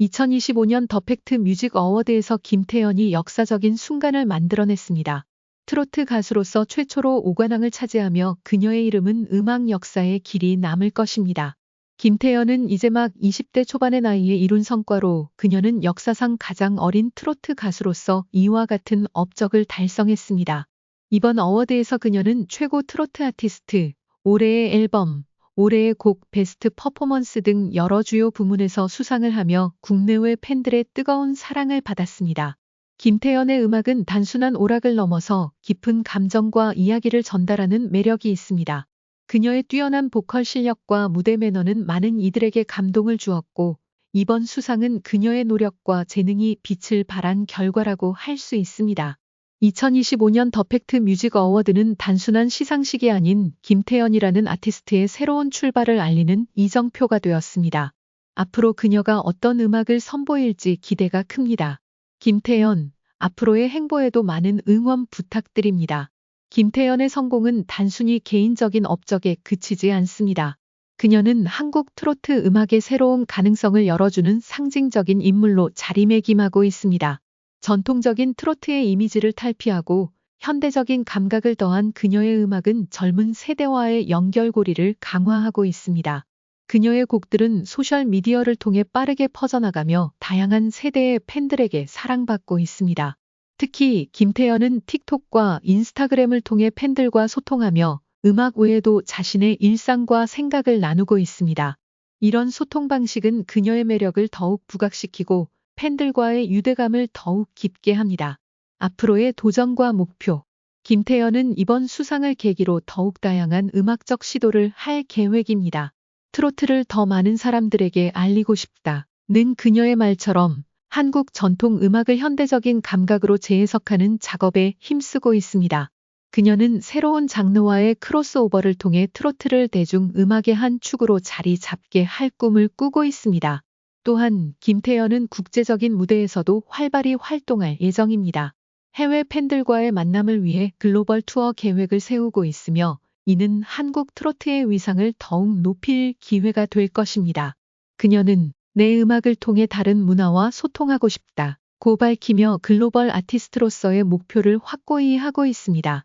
2025년 더 팩트 뮤직 어워드에서 김태연이 역사적인 순간을 만들어냈습니다. 트로트 가수로서 최초로 5관왕을 차지하며 그녀의 이름은 음악 역사에 길이 남을 것입니다. 김태연은 이제 막 20대 초반의 나이에 이룬 성과로 그녀는 역사상 가장 어린 트로트 가수로서 이와 같은 업적을 달성했습니다. 이번 어워드에서 그녀는 최고 트로트 아티스트, 올해의 앨범, 올해의 곡 베스트 퍼포먼스 등 여러 주요 부문에서 수상을 하며 국내외 팬들의 뜨거운 사랑을 받았습니다. 김태연의 음악은 단순한 오락을 넘어서 깊은 감정과 이야기를 전달하는 매력이 있습니다. 그녀의 뛰어난 보컬 실력과 무대 매너는 많은 이들에게 감동을 주었고 이번 수상은 그녀의 노력과 재능이 빛을 발한 결과라고 할 수 있습니다. 2025년 더 팩트 뮤직 어워드는 단순한 시상식이 아닌 김태연이라는 아티스트의 새로운 출발을 알리는 이정표가 되었습니다. 앞으로 그녀가 어떤 음악을 선보일지 기대가 큽니다. 김태연, 앞으로의 행보에도 많은 응원 부탁드립니다. 김태연의 성공은 단순히 개인적인 업적에 그치지 않습니다. 그녀는 한국 트로트 음악의 새로운 가능성을 열어주는 상징적인 인물로 자리매김하고 있습니다. 전통적인 트로트의 이미지를 탈피하고 현대적인 감각을 더한 그녀의 음악은 젊은 세대와의 연결고리를 강화하고 있습니다. 그녀의 곡들은 소셜미디어를 통해 빠르게 퍼져나가며 다양한 세대의 팬들에게 사랑받고 있습니다. 특히 김태연은 틱톡과 인스타그램을 통해 팬들과 소통하며 음악 외에도 자신의 일상과 생각을 나누고 있습니다. 이런 소통 방식은 그녀의 매력을 더욱 부각시키고 팬들과의 유대감을 더욱 깊게 합니다. 앞으로의 도전과 목표. 김태연은 이번 수상을 계기로 더욱 다양한 음악적 시도를 할 계획입니다. 트로트를 더 많은 사람들에게 알리고 싶다. 는 그녀의 말처럼 한국 전통 음악을 현대적인 감각으로 재해석하는 작업에 힘쓰고 있습니다. 그녀는 새로운 장르와의 크로스오버를 통해 트로트를 대중 음악의 한 축으로 자리 잡게 할 꿈을 꾸고 있습니다. 또한 김태연은 국제적인 무대에서도 활발히 활동할 예정입니다. 해외 팬들과의 만남을 위해 글로벌 투어 계획을 세우고 있으며 이는 한국 트로트의 위상을 더욱 높일 기회가 될 것입니다. 그녀는 내 음악을 통해 다른 문화와 소통하고 싶다. 고 밝히며 글로벌 아티스트로서의 목표를 확고히 하고 있습니다.